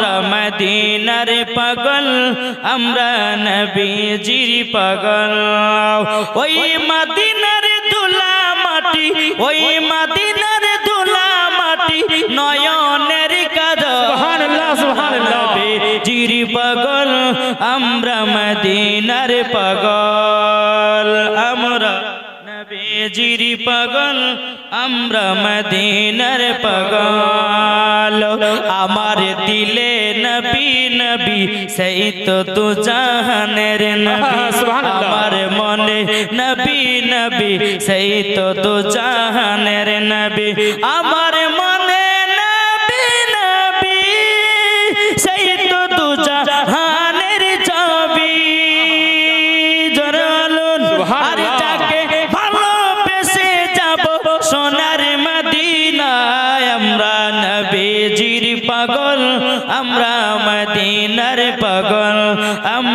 আমরা মদিনার পাগল আমরা নবীজির পাগল। ওই মদিনার দুলা মাটি ওই মদিনার দুলা মাটি নয়নের কাদর পাগল আমরা মদিনার পাগল। আমরা নবীজির পাগল আমরা মদিনার পাগল। আমার দিলে নবী নবী সেই তো তু জাহানের নবী। আমার মনে নবী নবী সেই তো তু জাহানের নবী। আমার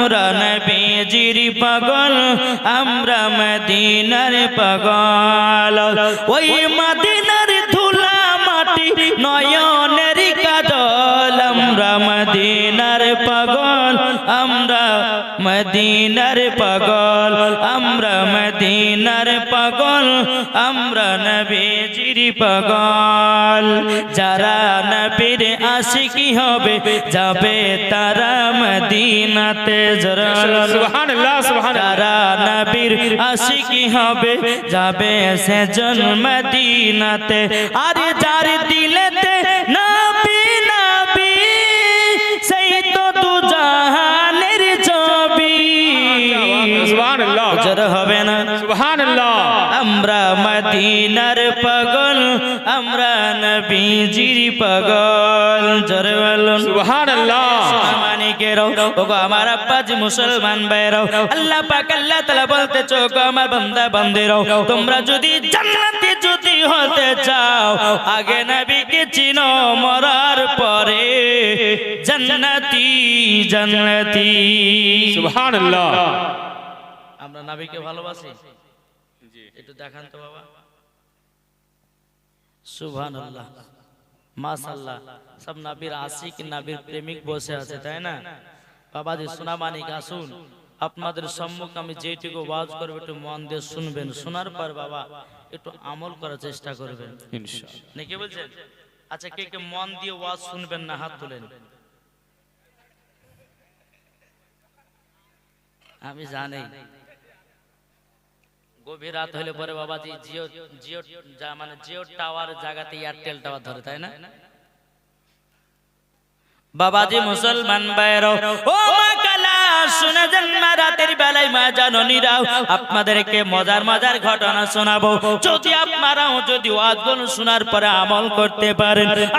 আমরা নবীজির পাগল, আমরা মদিনার পাগল। ওই মদিনার ধুলা মাটি নয়নের কাজল আমরা মদিনার পাগল, আমরা মদিনার পাগল, আমরা মদিনার পাগল, আমরা নবীজির পাগল। যারা নবীর আশিকি হবে যাবে তারা মদিনাতে সুবহানাল্লাহ সুবহানাল্লাহ। যারা নবীর আশিকি হবে যাবে সে জন্মদিনাতে আর যার দিলেতে নবী মদিনার পাগল আমরা নবীজির পাগল। জোর বলুন। সুবহানাল্লাহ। মানিকেরাও ওগো আমার আব্বাজি মুসলমান ভাইরাও আল্লাহ পাক আল্লাহ তাআলা বলতে চোখো আমার বান্দা বান্দিরাও। তোমরা যদি জান্নাতি যদি হতে চাও আগে নবীকে চিনো মরার পরে। জান্নাতি জান্নাতি। সুবহানাল্লাহ। আমরা নবীকে ভালোবাসি? একটু দেখান তো বাবা। সব নবীর আশিক নবীর প্রেমিক বসে আছে তাই না? বাবাজি সোনা মানিক আসুন। আপনাদের সম্মুখ আমি যেটুকু ওয়াজ করব একটু মন দিয়ে শুনবেন। শোনার পর বাবা একটু আমল করার চেষ্টা করবেন। নাকি বলছেন? আচ্ছা কে কে মন দিয়ে ওয়াজ শুনবেন না হাত তুলেন। আমি জানি। গভীর রাত হলে পরে বাবাজি জিও জিও মানে জিও টাওয়ার জায়গাতে এয়ারটেল টাওয়ার ধরে, তাই না? বাবাজি মুসলমান বাইরো ও ঘটনা শোনাবো। যদি যদি শোনার পরে আমল করতে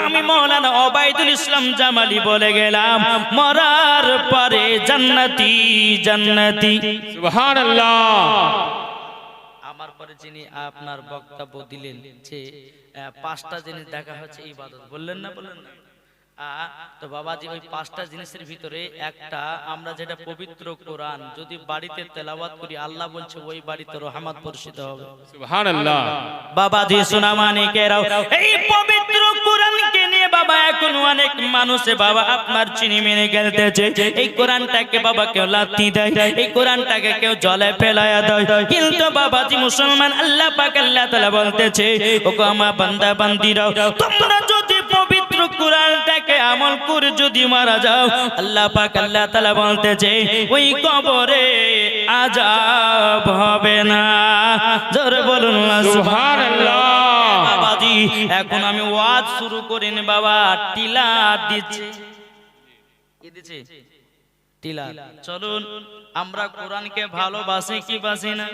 আমি মৌলানা ওবাইদুল ইসলাম জামালি বলে গেলাম, মরার পরে জান্নাতি জান্নাতি। যিনি আপনার বক্তব্য দিলেন যে পাঁচটা জিনিস দেখা হচ্ছে ইবাদত। বললেন না বললেন না? তো বাবাজি ওই পাঁচটা জিনিসের ভিতরে একটা আমরা যেটা পবিত্র কোরআন যদি বাড়িতে তেলাওয়াত করি আল্লাহ বলছে ওই বাড়িতে রহমত বর্ষিত হবে। সুবহানাল্লাহ। বাবাজি সোনামানিকেরাও এই পবিত্র বাবা, এখন অনেক মানুষে বাবা আপনার চিনি মেনে গেলতেছে। এই কোরআনটাকে বাবা কেউ লাথি দেয়, এই কোরআনটাকে কেউ জলে ফেলায়া দেয়। কিন্তু বাবাজি মুসলমান, আল্লাহ পাক আল্লাহ তাআলা বলতেছে, ওগো আমার বান্দা বান্দিরাও তোমরা যদি পবিত্র কোরআনটাকে আমল করে যদি মারা যাও, আল্লাহ পাক আল্লাহ তাআলা বলতেছে, ওই কবরে আজাব হবে না। জোরে বলুন সুবহানাল্লাহ। এখন আমি ওয়াজ শুরু করিনি বাবা টিলা দিচ্ছে। কি দিচ্ছে? টিলা। চলুন আমরা কোরআনকে ভালোবাসি কি বাসি না?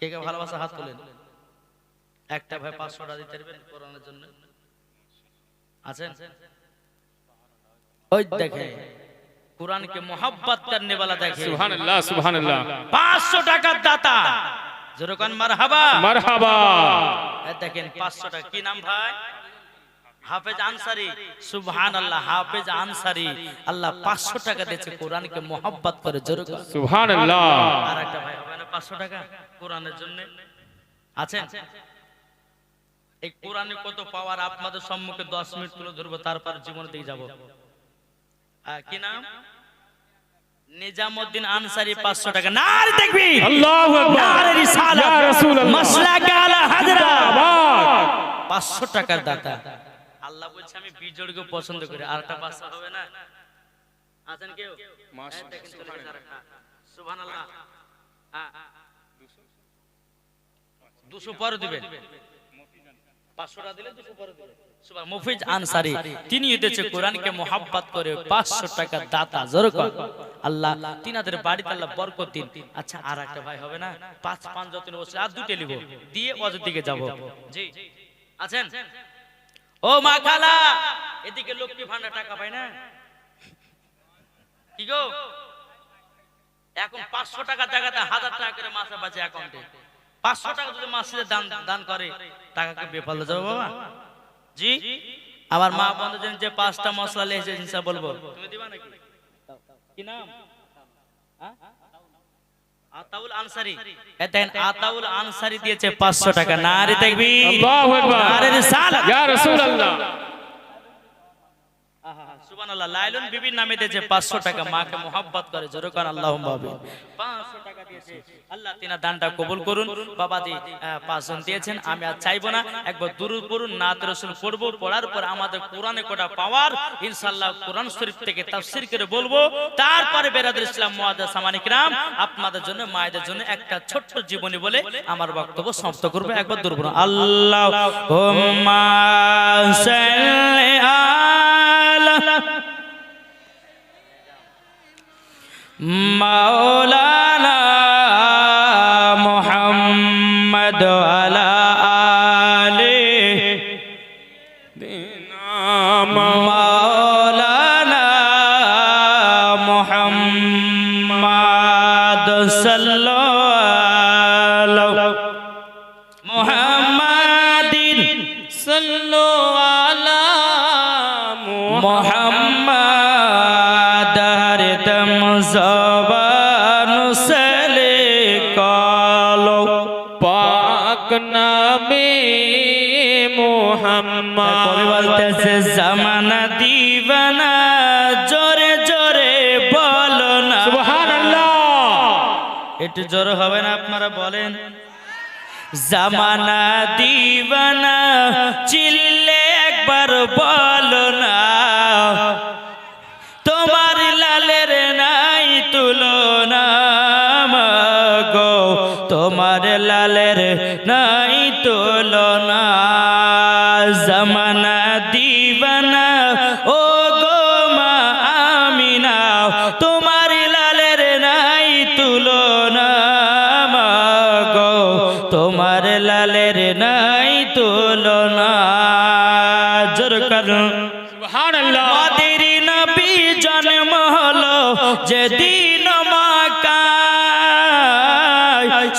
কে কে ভালোবাসা? হাত তোলেন। একটা ভাই পাঁচশো টাকা দিতে পারবেন কোরআনের জন্য? আছেন ওই দেখে কোরআনকে মোহাব্বত করনে वाला দেখে সুবহানাল্লাহ সুবহানাল্লাহ। পাঁচশো টাকার দাতা। যেরকম মারহাবা। মারহাবা। দেখেন পাঁচশো টাকা কি নাম ভাই? হাফেজ আনসারি। সুবহান আল্লাহ হাফেজ আনসারি। আল্লাহ পাঁচশো টাকা দিয়েছে কোরআনকে মোহাব্বত করে জোরে করে। সুবহানাল্লাহ। আর একটা ভাই হবে না পাঁচশো টাকা? কোরআনের জন্য। আছেন এই কোরআনে কত পাওয়ার আপনাদের সম্মুখে দশ মিনিট তুলে ধরবো তারপর জীবনের দিকে যাব। কি নাম? নিজামুদ্দিন আনসারি পাঁচশো টাকা। নার দেখবি। আল্লাহু আকবার। নারে রিসালাত ইয়া রাসূলুল্লাহ। মাসলাক আলা হাজরা। জিন্দাবাদ পাঁচশো টাকার দাতা। আল্লাহ বলছে আমি বিজোড়কে পছন্দ করি। আরেকটা পাঁচশো হবে না? আছেন কেউ। সুবহানাল্লাহ। হ্যাঁ। দুশো পরে দিবেন। পাঁচশোটা দিলে দুশো পরে দিবেন। মুফিজ আনসারি তিনি এটেছে কোরআনকে মোহাব্বত করে পাঁচশো টাকা দাতা জোর আল্লাহ তিনাদের বাড়িতে আল্লাহ বরকত দিন। আচ্ছা আর একটা ভাই হবে না? পাঁচ পাঁচ যত বসে আর দুটে নিব দিয়ে অজর দিকে যাব। জি। আছেন? ও মা খালা! এদিকে লক্ষ্মী ভান্ডার টাকা পায় না? কি গো? এখন পাঁচশো টাকা জায়গাতে হাজার টাকা করে মাসে বাঁচে অ্যাকাউন্টে পাঁচশো টাকা যদি মাসে দান দান করে টাকাকে বেফাল যাবে বাবা? জি? আমার মা বন্ধু বন্ধুজন যে পাঁচটা মশলা লেগেছে জিনিসটা বলব। তুমি দিবা নাকি? কি নাম? আতাউল আনসারি। দেখেন আতাউল আনসারি দিয়েছে পাঁচশো টাকা। নারী দেখবি আল্লাহু আকবার। নারে রিসালাত। ইয়া রাসূলুল্লাহ। সুবহানাল্লাহ লাইলুন বিবির নামে দিয়েছে 500 টাকা মাকে মোহাব্বত করে জোরে কর আল্লাহুম্মা আমিন। 500 টাকা দিয়েছে। আল্লাহ তিনা দানটা কবুল করুন। বাবাজি পাঁচজন দিয়েছেন আমি আর চাইব না। একবার দুরুদ পড়ুন নাত রাসূল পড়ব পড়ার পর আমাদের কোরআনে কোটা পাওয়ার ইনশাআল্লাহ কোরআন শরীফ থেকে তাফসীর করে বলব। তারপরে বেরাদুল ইসলাম মুআদ্দাস সামানিক আপনাদের জন্য মায়েদের জন্য একটা ছোট্ট জীবনী বলে আমার বক্তব্য সমাপ্ত করব। একবার দূর পড়ুন। আল্লাহুম্মা সাল্লি আলা মাওলানা মুহাম্মদ আলা আলি মাওলানা মুহাম্মদ সাল্লাল্লাহু মুহাম্মাদিন সাল্লু আলা মোহাম্মদ। জামানা দিবানা জোরে জোরে বলো না একটু জোর হবে না আপনারা বলেন? জামানা দিবানা চিল্লে একবার বলো না তোমার লালের নাই তুলনা গো তোমার লালের নাই তুলনা। জোর করুন সুবহানাল্লাহ আমাদের নবী জন্ম হলো যেদিন মাকায়।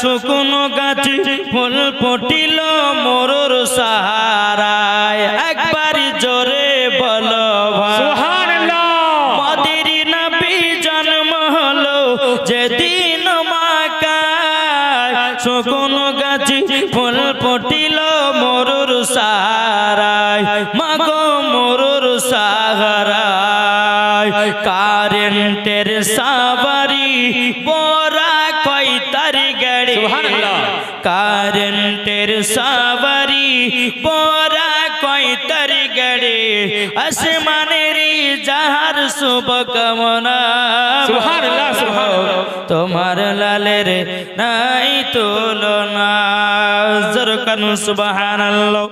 শুকুন গাছে ফুল ফুটিল মোরর সাহারায়। একবার জোরে বলো ভাই। সুবহানাল্লাহ। আমাদের নবী জন্ম হলো যেদিন মাকায়। শুকুন গাছে ফুল ফুটিল কারেন্টের সাবারি বরা কই তার গাড়ি। কারেন্টের সাবারি বরা কই তার গাড়ি। আসমানের যাহার শুভ কামনা। তোমার লালের নাই তুলনা। জোর কানু সুবহানাল্লাহ।